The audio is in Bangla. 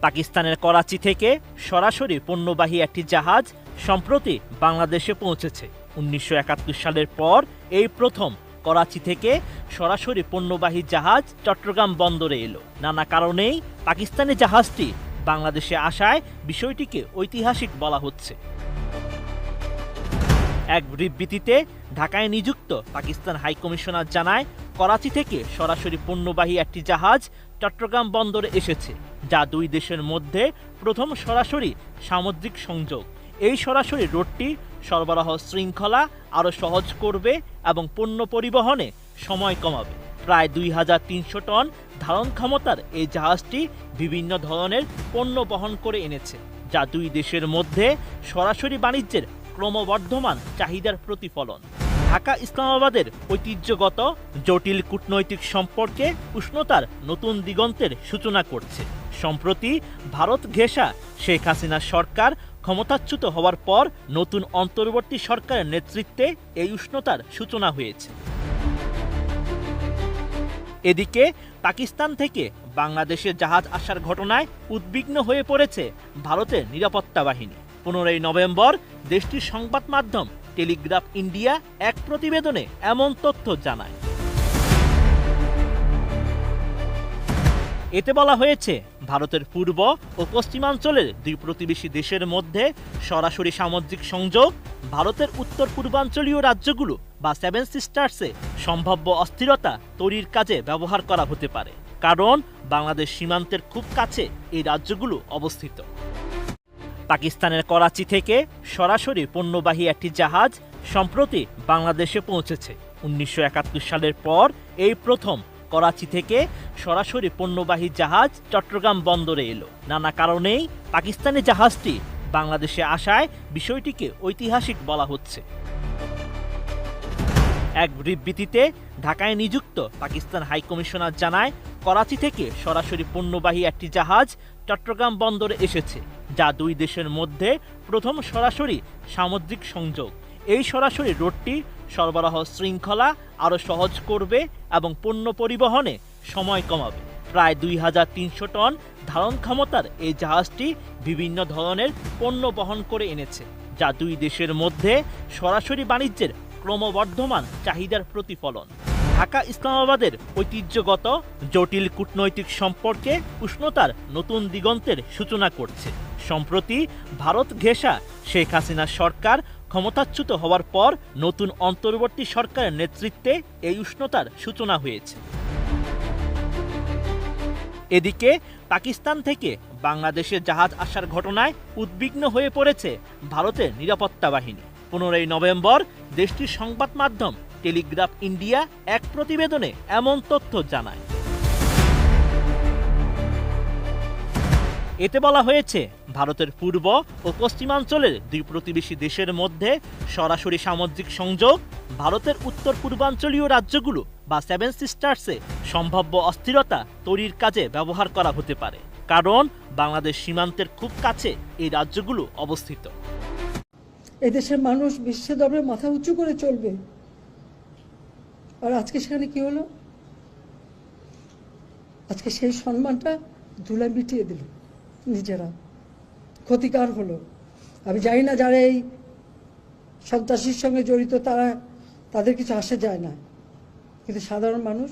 পাকিস্তানের করাচি থেকে সরাসরি পণ্যবাহী একটি জাহাজ সম্প্রতি বাংলাদেশে পৌঁছেছে। উনিশশো একাত্তর সালের পর এই প্রথম করাচি থেকে সরাসরি পণ্যবাহী জাহাজ চট্টগ্রাম বন্দরে এলো। নানা কারণেই পাকিস্তানি জাহাজটি বাংলাদেশে আসায় বিষয়টিকে ঐতিহাসিক বলা হচ্ছে। এক বিবৃতিতে ঢাকায় নিযুক্ত পাকিস্তান হাইকমিশনার জানায়, করাচি থেকে সরাসরি পণ্যবাহী একটি জাহাজ চট্টগ্রাম বন্দরে এসেছে, যা দুই দেশের মধ্যে প্রথম সরাসরি সামুদ্রিক সংযোগ। এই সরাসরি রোডটি সরবরাহ শৃঙ্খলা আরও সহজ করবে এবং পণ্য পরিবহনে সময় কমাবে। প্রায় দুই হাজার তিনশো টন ধারণ ক্ষমতার এই জাহাজটি বিভিন্ন ধরনের পণ্য বহন করে এনেছে, যা দুই দেশের মধ্যে সরাসরি বাণিজ্যের ক্রমবর্ধমান চাহিদার প্রতিফলন। ঢাকা ইসলামাবাদের ঐতিহ্যগত, জটিল কূটনৈতিক সম্পর্কে উষ্ণতার নতুন দিগন্তের সূচনা করছে। সম্প্রতি ভারত ঘেঁষা শেখ হাসিনা সরকার ক্ষমতাচ্যুত হওয়ার পর নতুন অন্তর্বর্তী সরকারের নেতৃত্বে এই উষ্ণতার সূচনা হয়েছে। এদিকে পাকিস্তান থেকে বাংলাদেশে জাহাজ আসার ঘটনায় উদ্বিগ্ন হয়ে পড়েছে ভারতের নিরাপত্তা বাহিনী। পনেরোই নভেম্বর দেশটির সংবাদ মাধ্যম টেলিগ্রাফ ইন্ডিয়া এক প্রতিবেদনে এমন তথ্য জানায়। এতে বলা হয়েছে, ভারতের পূর্ব ও পশ্চিমাঞ্চলের দুই প্রতিবেশী দেশের মধ্যে সরাসরি সামুদ্রিক সংযোগ, ভারতের উত্তর পূর্বাঞ্চলীয় রাজ্যগুলো বা সেভেন সিস্টার্সে সম্ভাব্য অস্থিরতা তৈরির কাজে ব্যবহার করা হতে পারে। কারণ, বাংলাদেশ সীমান্তের খুব কাছে এই রাজ্যগুলো অবস্থিত। পাকিস্তানের করাচি থেকে সরাসরি পণ্যবাহী একটি জাহাজ সম্প্রতি বাংলাদেশে পৌঁছেছে। উনিশশো একাত্তর সালের পর এই প্রথম করাচি থেকে সরাসরি পণ্যবাহী জাহাজ চট্টগ্রাম বন্দরে এলো। নানা কারণেই পাকিস্তানি জাহাজটি বাংলাদেশে আসায় বিষয়টিকে ঐতিহাসিক বলা হচ্ছে। এক বিবৃতিতে ঢাকায় নিযুক্ত পাকিস্তান হাইকমিশনার জানায় করাচি থেকে সরাসরি পণ্যবাহী একটি জাহাজ চট্টগ্রাম বন্দরে এসেছে, যা দুই দেশের মধ্যে প্রথম সরাসরি সামুদ্রিক সংযোগ। এই সরাসরি রোডটি সরবরাহ শৃঙ্খলা আরও সহজ করবে এবং পণ্য পরিবহনে সময় কমাবে। প্রায় দুই হাজার তিনশো টন ধারণ ক্ষমতার এই জাহাজটি বিভিন্ন ধরনের পণ্য বহন করে এনেছে, যা দুই দেশের মধ্যে সরাসরি বাণিজ্যের ক্রমবর্ধমান চাহিদার প্রতিফলন। ঢাকা ইসলামাবাদের ঐতিহ্যগত, জটিল কূটনৈতিক সম্পর্কে উষ্ণতার নতুন দিগন্তের সূচনা করছে। সম্প্রতি ভারত ঘেঁষা শেখ হাসিনা সরকার ক্ষমতাচ্যুত হওয়ার পর নতুন অন্তর্বর্তী সরকারের নেতৃত্বে এই উষ্ণতার সূচনা হয়েছে। এদিকে পাকিস্তান থেকে বাংলাদেশে জাহাজ আসার ঘটনায় উদ্বিগ্ন হয়ে পড়েছে ভারতের নিরাপত্তা বাহিনী। পনেরোই নভেম্বর দেশটির সংবাদ মাধ্যম টেলিগ্রাফ ইন্ডিয়া এক প্রতিবেদনে এমন তথ্য জানায়। এতে বলা হয়েছে, ভারতের পূর্ব ও পশ্চিমাঞ্চলের দুই প্রতিবেশী দেশের মধ্যে সরাসরি সামুদ্রিক সংযোগ, ভারতের উত্তর পূর্বাঞ্চলীয় রাজ্যগুলো বা সেভেন সিস্টার্সে সম্ভাব্য অস্থিরতা তৈরির কাজে ব্যবহার করা হতে পারে, কারণ বাংলাদেশ সীমান্তের খুব কাছে এই রাজ্যগুলো অবস্থিত। এদেশের মানুষ বিশ্বের দরবারে মাথা উঁচু করে চলবে। আর আজকে সেখানে কি হলো? আজকে সেই সম্মানটা ধুলা মিটিয়ে দিল, নিজেরা। ক্ষতিকার হলো। আমি জানি না যারা এই সন্ত্রাসীর সঙ্গে জড়িত, তারা, তাদের কিছু আসে যায় না। কিন্তু সাধারণ মানুষ